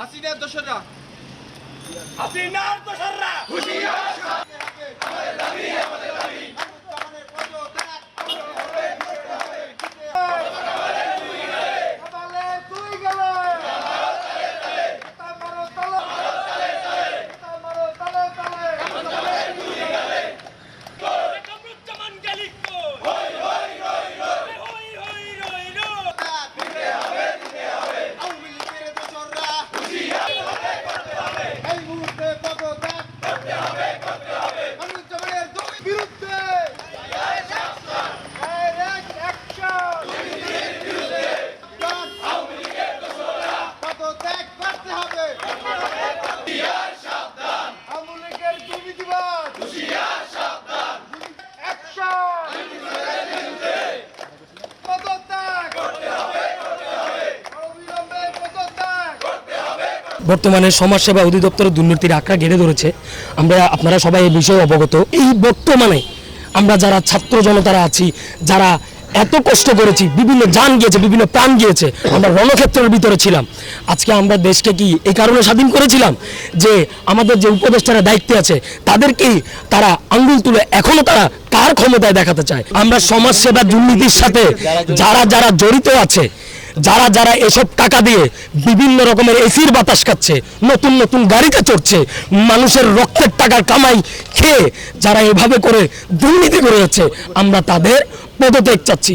লীগের দোসররা। হাসিনার দোসররা! কামরুজ্জামান বর্তমানে সমাজসেবা অধিদপ্তরের দুর্নীতির আঁকড়া ঘিরে ধরেছে। আমরা, আপনারা সবাই এই বিষয়ে অবগত। এই বর্তমানে আমরা যারা ছাত্র জনতারা আছি, যারা এত কষ্ট করেছি, বিভিন্ন যান গিয়েছে, বিভিন্ন প্রাণ গিয়েছে, আমরা রণক্ষেত্রের ভিতরে ছিলাম। আজকে আমরা দেশকে কি এই কারণে স্বাধীন করেছিলাম যে আমাদের যে উপদেষ্টারা দায়িত্বে আছে, তাদেরকেই তারা আঙ্গুল তুলে এখনও তারা কার ক্ষমতায় দেখাতে চায়। আমরা সমাজসেবা দুর্নীতির সাথে যারা যারা জড়িত আছে যারা যারা এসব টাকা দিয়ে বিভিন্ন রকমের এসির বাতাস খাচ্ছে, নতুন নতুন গাড়িতে চড়ছে, মানুষের রক্তের টাকার কামাই খেয়ে যারা এভাবে করে দুর্নীতি করে যাচ্ছে আমরা তাদের পদত্যাগ চাচ্ছি।